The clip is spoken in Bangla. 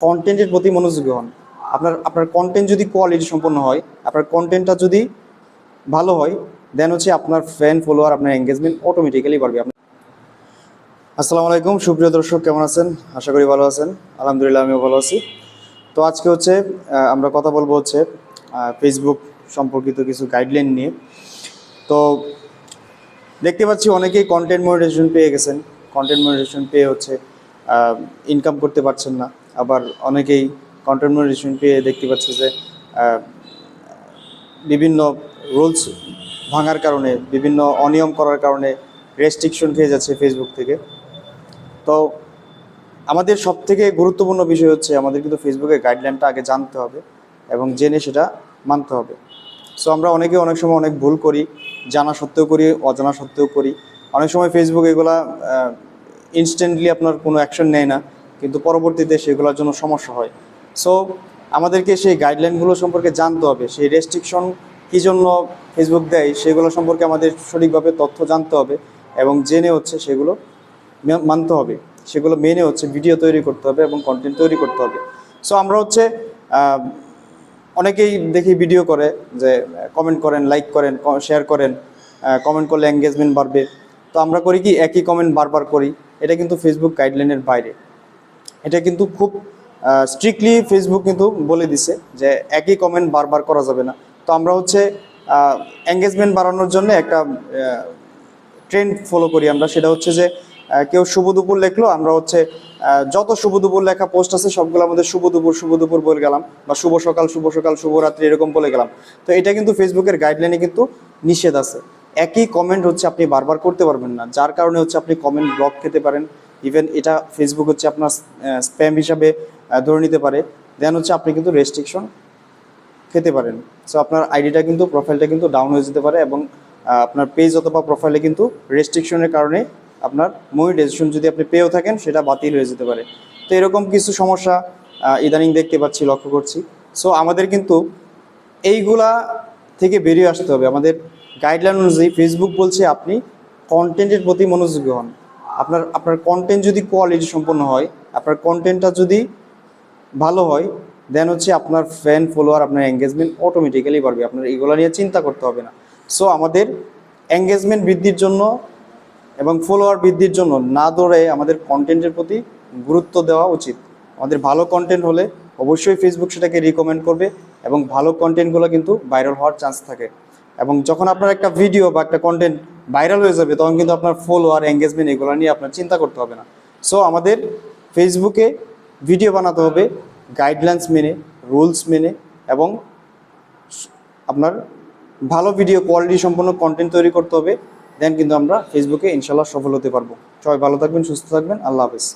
কন্টেন্টের প্রতি মনোযোগী হন। আপনার আপনার কন্টেন্ট যদি কোয়ালিটি সম্পন্ন হয়, আপনার কন্টেন্টটা যদি ভালো হয় দেন হচ্ছে আপনার ফ্যান ফলোয়ার আপনার এঙ্গেজমেন্ট অটোমেটিক্যালি বাড়বে। আপনার আসসালামু আলাইকুম, সুপ্রিয় দর্শক, কেমন আছেন? আশা করি ভালো আছেন। আলহামদুলিল্লাহ, আমিও ভালো আছি। তো আজকে হচ্ছে আমরা কথা বলব হচ্ছে ফেসবুক সম্পর্কিত কিছু গাইডলাইন নিয়ে। তো দেখতে পাচ্ছি অনেকেই কন্টেন্ট মনিটাইজেশন পেয়ে গেছেন। কন্টেন্ট মনিটাইজেশন পেয়ে হচ্ছে ইনকাম করতে পারছেন না। আবার অনেকেই কন্টেন্ট পেয়ে দেখতে পাচ্ছে যে বিভিন্ন রুলস ভাঙার কারণে, বিভিন্ন অনিয়ম করার কারণে রেস্ট্রিকশন খেয়ে যাচ্ছে ফেসবুক থেকে। তো আমাদের সব থেকে গুরুত্বপূর্ণ বিষয় হচ্ছে আমাদের কিন্তু ফেসবুকের গাইডলাইনটা আগে জানতে হবে এবং জেনে সেটা মানতে হবে। সো আমরা অনেকে অনেক সময় অনেক ভুল করি, জানা সত্ত্বেও করি, অজানা সত্ত্বেও করি। অনেক সময় ফেসবুক এগুলা ইনস্ট্যান্টলি আপনার কোনো অ্যাকশন নেয় না। কিন্তু পরবর্তীতে সেগুলোর জন্য সমস্যা হয়। সো আমাদেরকে সেই গাইডলাইনগুলো সম্পর্কে জানতে হবে, সেই রেস্ট্রিকশন কী জন্য ফেসবুক দেয়, সেগুলো সম্পর্কে আমাদের সঠিকভাবে তথ্য জানতে হবে এবং জেনে হচ্ছে সেগুলো মানতে হবে। সেগুলো মেনে হচ্ছে ভিডিও তৈরি করতে হবে এবং কন্টেন্ট তৈরি করতে হবে। সো আমরা হচ্ছে অনেকেই দেখি ভিডিও করে যে কমেন্ট করেন লাইক করেন শেয়ার করেন কমেন্ট করলে এঙ্গেজমেন্ট বাড়বে। তো আমরা করি কি, একই কমেন্ট বারবার করি। এটা কিন্তু ফেসবুক গাইডলাইনের বাইরে। এটা কিন্তু খুব স্ট্রিক্টলি ফেসবুক কিন্তু বলে দিছে যে একই কমেন্ট বারবার করা যাবে না। তো আমরা হচ্ছে এঙ্গেজমেন্ট বাড়ানোর জন্য একটা ট্রেন্ড ফলো করি আমরা। সেটা হচ্ছে যে কেউ শুভ দুপুর লেখলো, আমরা হচ্ছে যত শুভ দুপুর লেখা পোস্ট আছে, সবগুলো আমাদের শুভ দুপুর শুভ দুপুর বলে গেলাম বা শুভ সকাল শুভ সকাল, শুভরাত্রি এরকম বলে গেলাম। তো এটা কিন্তু ফেসবুকের গাইডলাইনে কিন্তু নিষেধ আছে। একই কমেন্ট হচ্ছে আপনি বারবার করতে পারবেন না। যার কারণে হচ্ছে আপনি কমেন্ট ব্লক খেতে পারেন। ইভেন এটা ফেসবুক হচ্ছে আপনার স্প্যাম হিসাবে ধরে নিতে পারে। দেন হচ্ছে আপনি কিন্তু রেস্ট্রিকশন খেতে পারেন। সো আপনার আইডিটা কিন্তু প্রোফাইলটা কিন্তু ডাউন হয়ে যেতে পারে এবং আপনার পেজ অথবা প্রোফাইলে কিন্তু রেস্ট্রিকশনের কারণে আপনার মনিটাইজেশন যদি আপনি পেয়েও থাকেন, সেটা বাতিল হয়ে যেতে পারে। তো এরকম কিছু সমস্যা ইদানিং দেখতে পাচ্ছি, লক্ষ্য করছি। সো আমাদের কিন্তু এইগুলা থেকে বেরিয়ে আসতে হবে। আমাদের গাইডলাইন অনুযায়ী ফেসবুক বলছে আপনি কন্টেন্টের প্রতি মনোযোগী হন। আপনার আপনার কন্টেন্ট যদি কোয়ালিটি সম্পন্ন হয়, আপনার কন্টেন্টটা যদি ভালো হয় দেন হচ্ছে আপনার ফ্যান ফলোয়ার আপনার এঙ্গেজমেন্ট অটোমেটিক্যালি বাড়বে। আপনার এগুলো নিয়ে চিন্তা করতে হবে না। সো আমাদের এঙ্গেজমেন্ট বৃদ্ধির জন্য এবং ফলোয়ার বৃদ্ধির জন্য না দৌড়ে আমাদের কন্টেন্টের প্রতি গুরুত্ব দেওয়া উচিত। আমাদের ভালো কন্টেন্ট হলে অবশ্যই ফেসবুক সেটাকে রিকমেন্ড করবে এবং ভালো কন্টেন্টগুলো কিন্তু ভাইরাল হওয়ার চান্স থাকে। এবং যখন আপনার একটা ভিডিও বা একটা কন্টেন্ট ভাইরাল হয়ে যাবে, তখন কিন্তু আপনার ফলোয়ার এঙ্গেজমেন্ট এগুলো নিয়ে আপনার চিন্তা করতে হবে না। সো আমাদের ফেসবুকে ভিডিও বানাতে হবে গাইডলাইন্স মেনে রুলস মেনে এবং আপনার ভালো ভিডিও কোয়ালিটি সম্পন্ন কন্টেন্ট তৈরি করতে হবে। দেন কিন্তু আমরা ফেসবুকে ইনশাল্লাহ সফল হতে পারব। সবাই ভালো থাকবেন, সুস্থ থাকবেন। আল্লাহ হাফেজ।